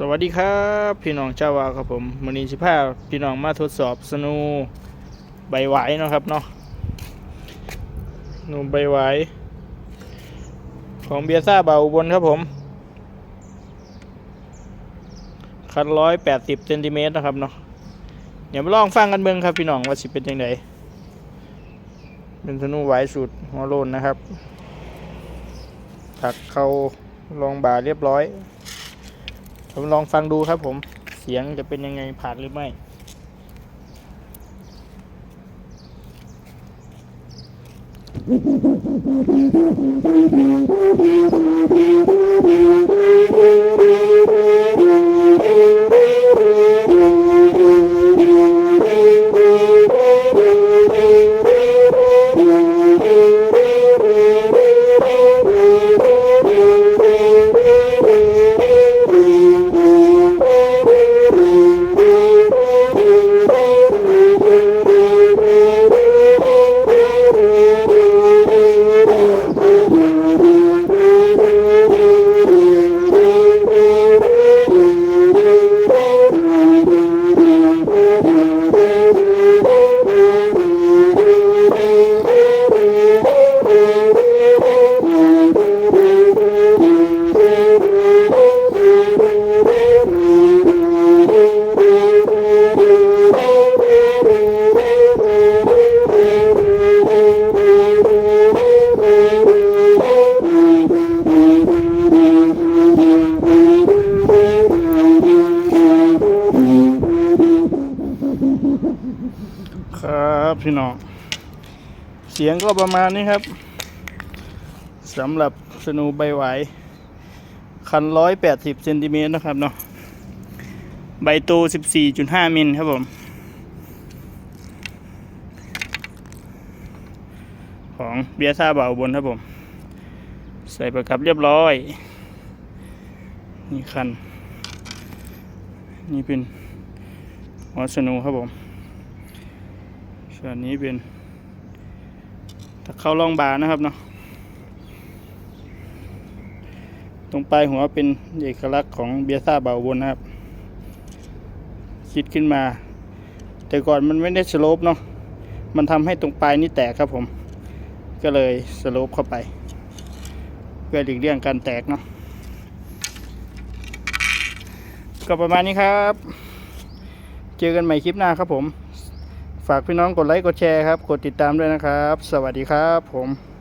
สวัสดีครับพี่น้องเจ้าวาครับผมมือนี้สิพาพี่น้องมาทดสอบสนูใบไหวเนาะครับเนาะสนูใบไหวของเบียซ่าเบาบนครับผมคันร้อยแปดสิบเซนติเมตรนะครับเนาะเดี๋ยวมาลองฟังกันเบิ่งครับพี่น้องว่าสิเป็นยังไงเป็นสนูไหวสุดหัวโลนนะครับถักเข้ารองบาเรียบร้อย ผมลองฟังดูครับผม เสียงจะเป็นยังไงผ่านหรือไม่ ครับพี่น้อง เสียงก็ประมาณนี้ครับสำหรับสนูใบไหวคันร้อยแปดสิบเซนติเมตรนะครับเนาะใบโตสิบสี่จุดห้ามิลครับผมของเบียร์ซาเบาบนครับผม ใส่ประกับเรียบร้อย นี่คัน นี่เป็นหัวสนูครับผม ส่วนนี้เป็นตะเข้าล่องบานะครับเนาะตรงปลายหัวเป็นเอกลักษณ์ของเบียร์ซ่าเบาบนนะครับ คิดขึ้นมา แต่ก่อนมันไม่ได้สโลปเนาะมันทำให้ตรงปลายนี่แตกครับผม ก็เลยสโลปเข้าไป เพื่อหลีกเลี่ยงการแตกเนาะก็ประมาณนี้ครับ เจอกันใหม่คลิปหน้าครับผม ฝากพี่น้องกดไลค์กดแชร์ครับ กดติดตามด้วยนะครับ สวัสดีครับผม